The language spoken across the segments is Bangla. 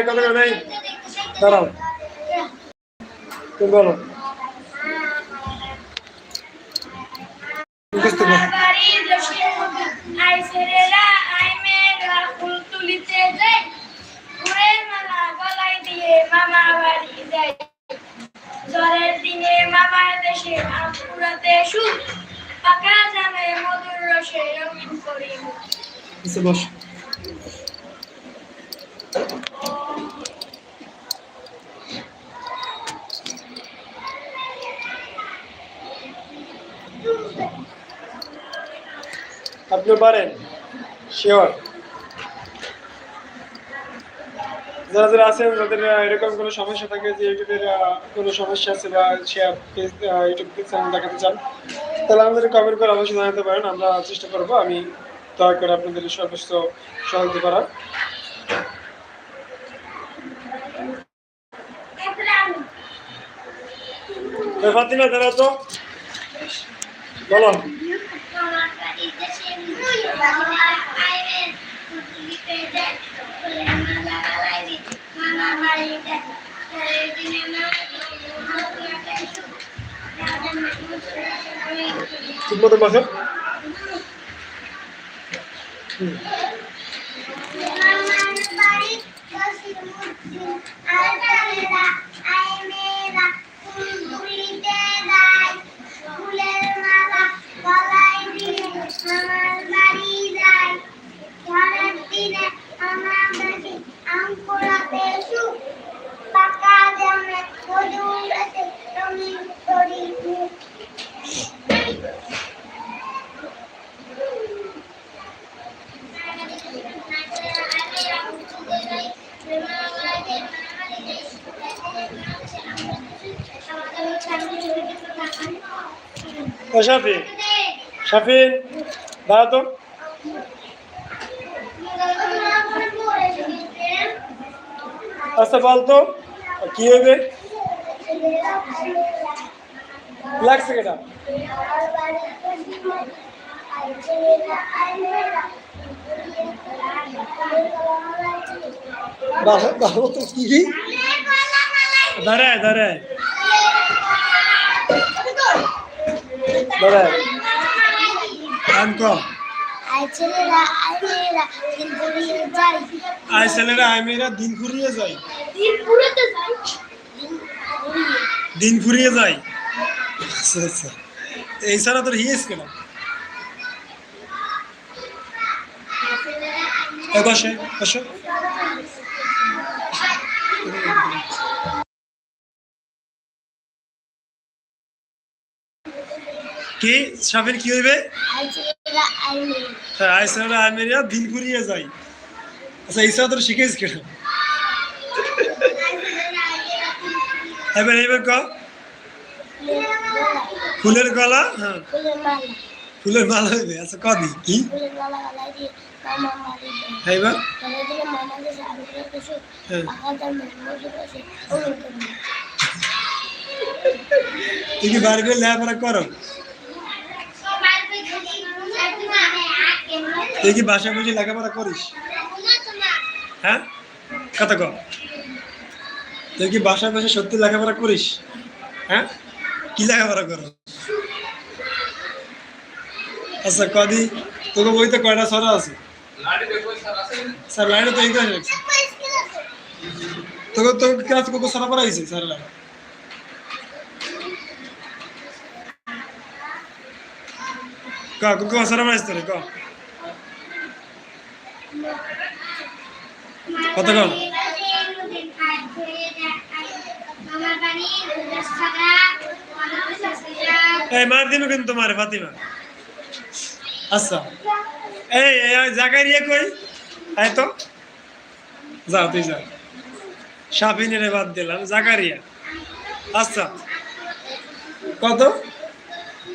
এই কত করে দাঁড়াও। তুমি বলো। জ্বরের দিনে মামার দেশে আম সুখ পাকা জামে মধুর রসে রঙিন করি বস। আপনি পারেন? শিওর যারা যারা আছেন, যাদের এরকম কোনো সমস্যা থাকে যে ইউটিউবের কোনো সমস্যা আছে বা শেয়ার ইউটিউব চ্যানেল দেখাতে চান, তাহলে আমাদের কমেন্ট করে অবশ্যই জানাতে পারেন। আমরা চেষ্টা করব, আমি দয়া করে আপনাদের সর্বোচ্চ সহযোগিতা করার। ফাতিমা দাঁড়াও তো বলো। ঠিক মতো বসো মামার বাড়ি ও শাফি শাফিন দাঁড়া তো আচ্ছা বল তো কি হবে লাগছে কেটা দাঁড়ায় দাঁড়ায় কম। আই ছেলেরা আই মেয়েরা দিন ফুরিয়ে যায়। দিন ফুরিয়ে যায়। আচ্ছা আচ্ছা। এই ছাড়া তোর হিয়েস কেন? এ বসে বসো। কি? সাফের কি হইবে? হ্যাঁ আই ছেলেরা আই মেয়েরা দিন ফুরিয়ে যায়। আচ্ছা ছাড়া তোর শিখেছ কেন? এবার এবার ক? ফুলের গলা? হ্যাঁ। ফুলের মালা হইবে। আচ্ছা কদি কি। তুই কি বাড়ি করে লেখাপড়া করো? তুই কি বাসা বুঝে লেখাপড়া করিস? হ্যাঁ? কত ক। তুই কি বাসা বসে সত্যি লেখাপড়া করিস? হ্যাঁ? কি লেখাপড়া করো আচ্ছা কদি, তোকে বইতে কয়টা ছড়া আছে? স্যার, লাইনে তো রাখছে তোকে তোকে ক্লাস কোকো ছড়া পড়াইছে, স্যার? লাইনে ক কোকো ছড়া পড়াইছে তোরে ক কত কম এই মার দিবে কিন্তু তোমার ফাতিমা আচ্ছা এই এই জাকারিয়া কই আয় তো যাও তুই যা শাফিনের বাদ দিলাম জাকারিয়া আচ্ছা কত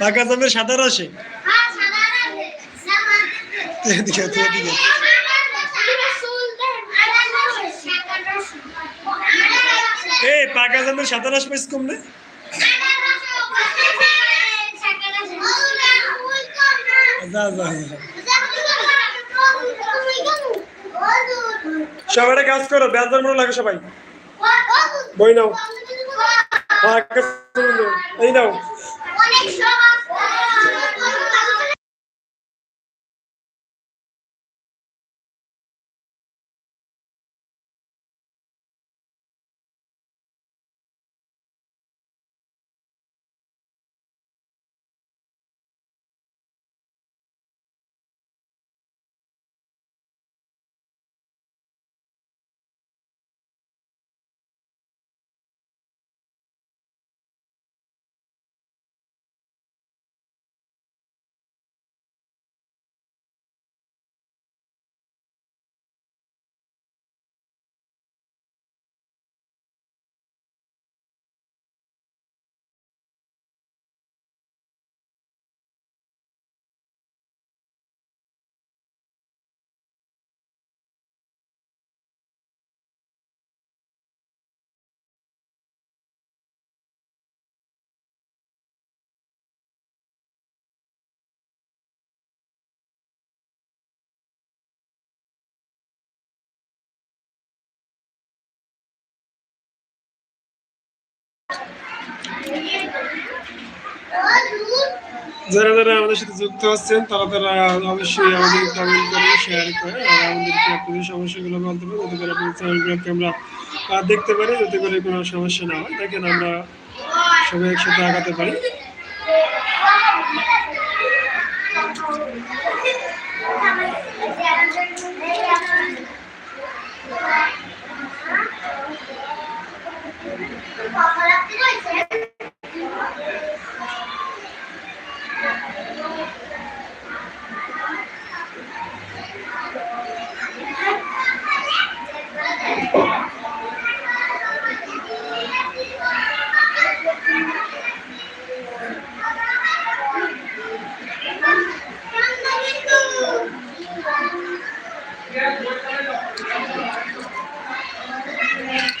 পাকা জামের সাদা রসে এদিকে এই পাকা জামের যা যা যা। সবাই কাজ করো ব্যাজার মনে লাগে সবাই। বই নাও। হ্যাঁ, নাও। এই নাও। অনেক সমাজ যারা যারা আমাদের সাথে যুক্ত হচ্ছেন তারা তারা অবশ্যই আমাদের কমেন্ট করে শেয়ার করে, আর আমাদেরকে আপনাদের সমস্যাগুলো বলতে পারে যাতে করে আপনাদের চ্যানেলগুলোকে আমরা দেখতে পারি, যাতে করে কোনো সমস্যা না হয়। দেখেন আমরা সবাই একসাথে আগাতে পারি।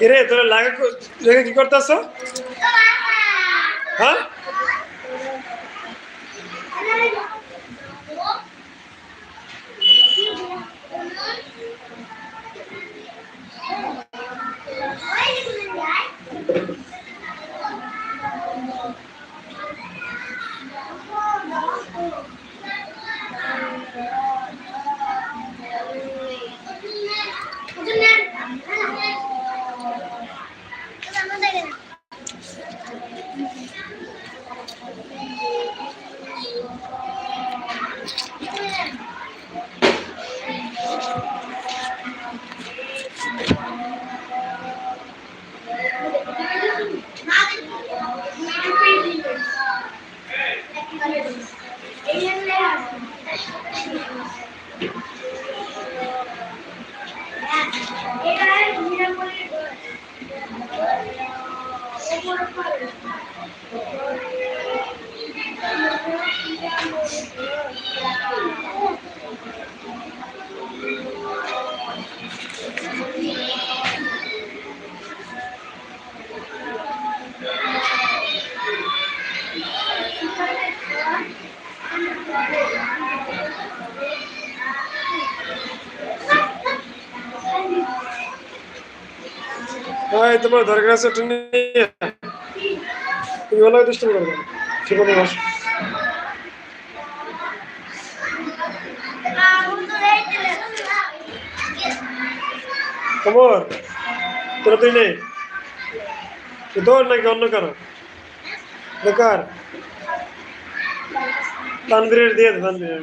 কিরে তোরা লাগে রেখে কি করতেছ? হ্যাঁ? ভাই, তোমার দরকার আছে তুমি ভালো দুষ্টুমি করবে ঠিক আছে, বস। খবর? তোরা তুই নেই? তোর নাকি অন্য কারও? বেকার? তানবীরের দিয়ে তানবীরের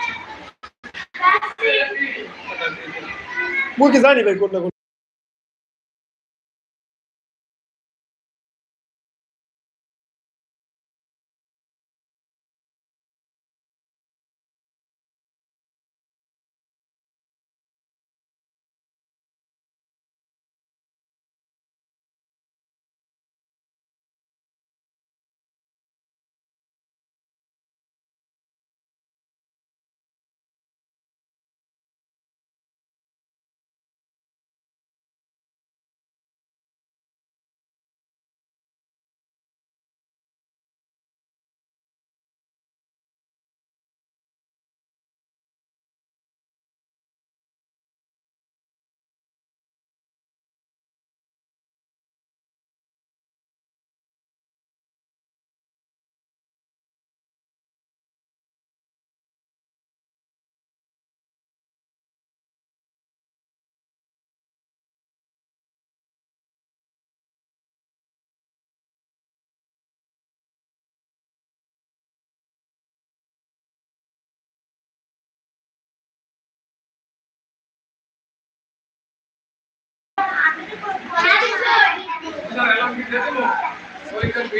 Mulk is not even good.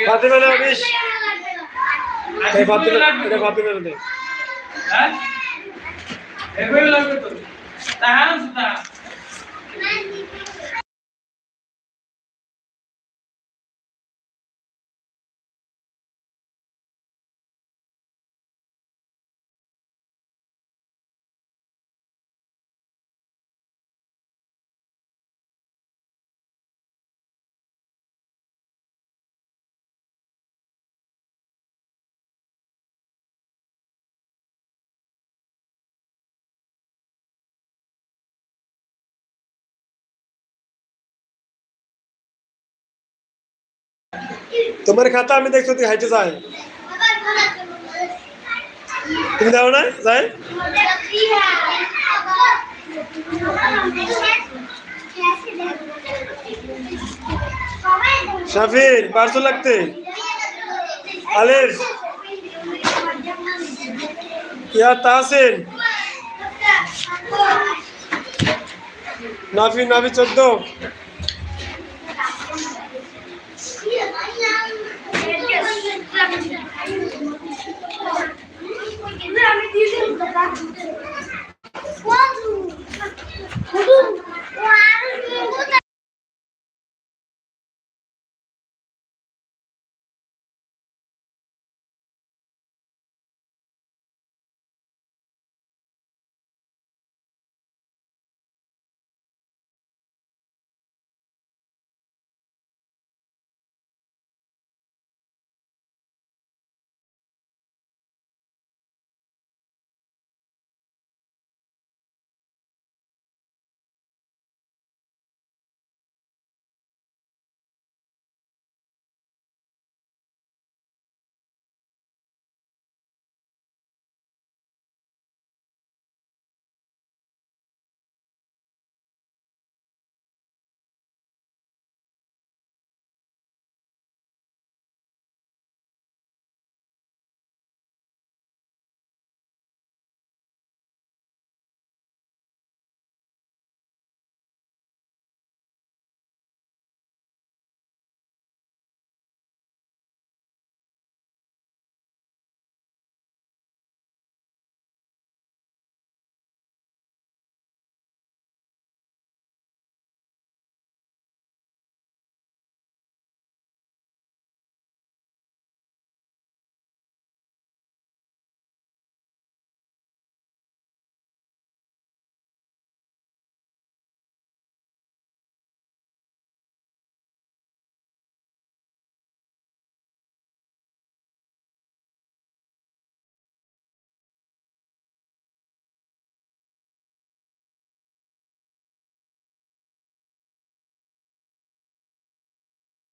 Fatima না বিশ। এই ফাতিমা এটা ফাতিমা হ্যাঁ? লাগবে তো। তোমার খাতা আমি দেখছ, তুই হাইটে যায় তুমি দাও না যায় শাফির পারছ লাগতে। আলিফ ইয়া তাহসিন। নাফি নাফি চোদ্দ।